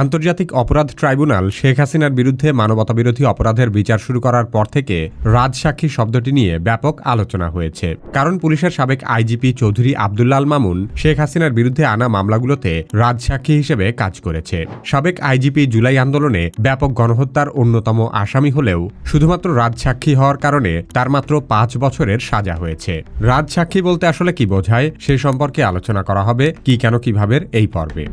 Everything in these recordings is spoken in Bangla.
আন্তর্জাতিক অপরাধ ট্রাইব্যুনাল শেখ হাসিনার বিরুদ্ধে মানবতাবিরোধী অপরাধের বিচার শুরু করার পর থেকে রাজসাক্ষী শব্দটি নিয়ে ব্যাপক আলোচনা হয়েছে। কারণ পুলিশের সাবেক আইজিপি চৌধুরী আবদুল্লাল মামুন শেখ হাসিনার বিরুদ্ধে আনা মামলাগুলোতে রাজসাক্ষী হিসেবে কাজ করেছে। সাবেক আইজিপি জুলাই আন্দোলনে ব্যাপক গণহত্যার অন্যতম আসামি হলেও শুধুমাত্র রাজসাক্ষী হওয়ার কারণে তার মাত্র পাঁচ বছরের সাজা হয়েছে। রাজসাক্ষী বলতে আসলে কি বোঝায় সে সম্পর্কে আলোচনা করা হবে, কি কেন, কীভাবে, এই পর্বে।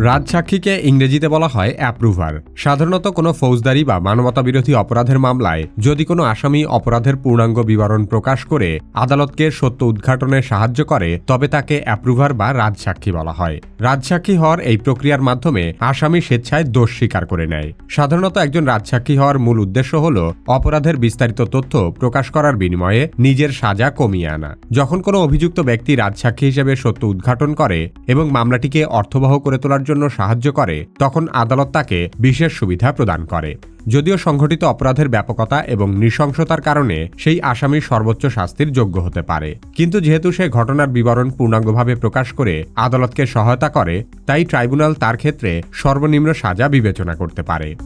রাজসাক্ষীকে ইংরেজিতে বলা হয় অ্যাপ্রুভার সাধারণত কোনো ফৌজদারি বা মানবতাবিরোধী অপরাধের মামলায় যদি কোনো আসামি অপরাধের পূর্ণাঙ্গ বিবরণ প্রকাশ করে, আদালতকে সত্য উদ্ঘাটনে সাহায্য করে, তবে তাকে অ্যাপ্রুভার বা রাজসাক্ষী বলা হয়। রাজসাক্ষী হওয়ার এই প্রক্রিয়ার মাধ্যমে আসামি স্বেচ্ছায় দোষ স্বীকার করে নেয়। সাধারণত একজন রাজসাক্ষী হওয়ার মূল উদ্দেশ্য হল অপরাধের বিস্তারিত তথ্য প্রকাশ করার বিনিময়ে নিজের সাজা কমিয়ে আনা। যখন কোনো অভিযুক্ত ব্যক্তি রাজসাক্ষী হিসেবে সত্য উদ্ঘাটন করে এবং মামলাটিকে অর্থবহ করে তোলার জন্য সাহায্য করে, তখন আদালত তাকে বিশেষ সুবিধা প্রদান করে। যদিও সংঘটিত অপরাধের ব্যাপকতা এবং নৃশংসতার কারণে সেই আসামি সর্বোচ্চ শাস্তির যোগ্য হতে পারে। কিন্তু যেহেতু সে ঘটনার বিবরণ পূর্ণাঙ্গভাবে প্রকাশ করে আদালতকে সহায়তা করে, তাই ট্রাইব্যুনাল তার ক্ষেত্রে সর্বনিম্ন সাজা বিবেচনা করতে পারে।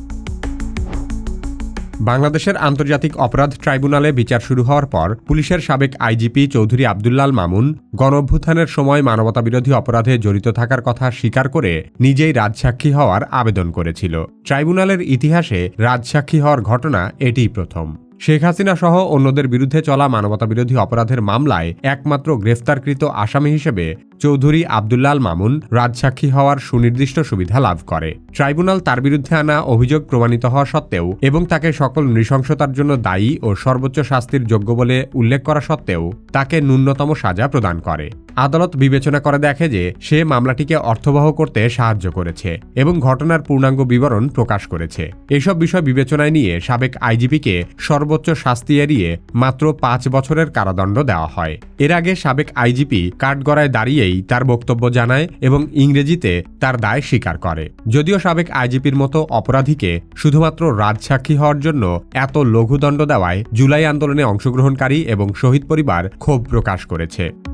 বাংলাদেশের আন্তর্জাতিক অপরাধ ট্রাইব্যুনালে বিচার শুরু হওয়ার পর পুলিশের সাবেক আইজিপি চৌধুরী আবদুল্লাল মামুন গণঅভ্যুত্থানের সময় মানবতাবিরোধী অপরাধে জড়িত থাকার কথা স্বীকার করে নিজেই রাজসাক্ষী হওয়ার আবেদন করেছিল। ট্রাইব্যুনালের ইতিহাসে রাজসাক্ষী হওয়ার ঘটনা এটিই প্রথম। শেখ হাসিনা সহ অন্যদের বিরুদ্ধে চলা মানবতাবিরোধী অপরাধের মামলায় একমাত্র গ্রেফতারকৃত আসামি হিসেবে চৌধুরী আবদুল্লাল মামুন রাজসাক্ষী হওয়ার সুনির্দিষ্ট সুবিধা লাভ করে। ট্রাইব্যুনাল তার বিরুদ্ধে আনা অভিযোগ প্রমাণিত হওয়া সত্ত্বেও এবং তাকে সকল নৃশংসতার জন্য দায়ী ও সর্বোচ্চ শাস্তির যোগ্য বলে উল্লেখ করা সত্ত্বেও তাকে ন্যূনতম সাজা প্রদান করে। আদালত বিবেচনা করে দেখে যে সে মামলাটিকে অর্থবহ করতে সাহায্য করেছে এবং ঘটনার পূর্ণাঙ্গ বিবরণ প্রকাশ করেছে। এসব বিষয় বিবেচনায় নিয়ে সাবেক আইজিপিকে সর্বোচ্চ শাস্তি এড়িয়ে মাত্র পাঁচ বছরের কারাদণ্ড দেওয়া হয়। এর আগে সাবেক আইজিপি কাঠগড়ায় দাঁড়িয়েই তার বক্তব্য জানায় এবং ইংরেজিতে তার দায় স্বীকার করে। যদিও সাবেক আইজিপির মতো অপরাধীকে শুধুমাত্র রাজসাক্ষী হওয়ার জন্য এত লঘুদণ্ড দেওয়ায় জুলাই আন্দোলনে অংশগ্রহণকারী এবং শহীদ পরিবার ক্ষোভ প্রকাশ করেছে।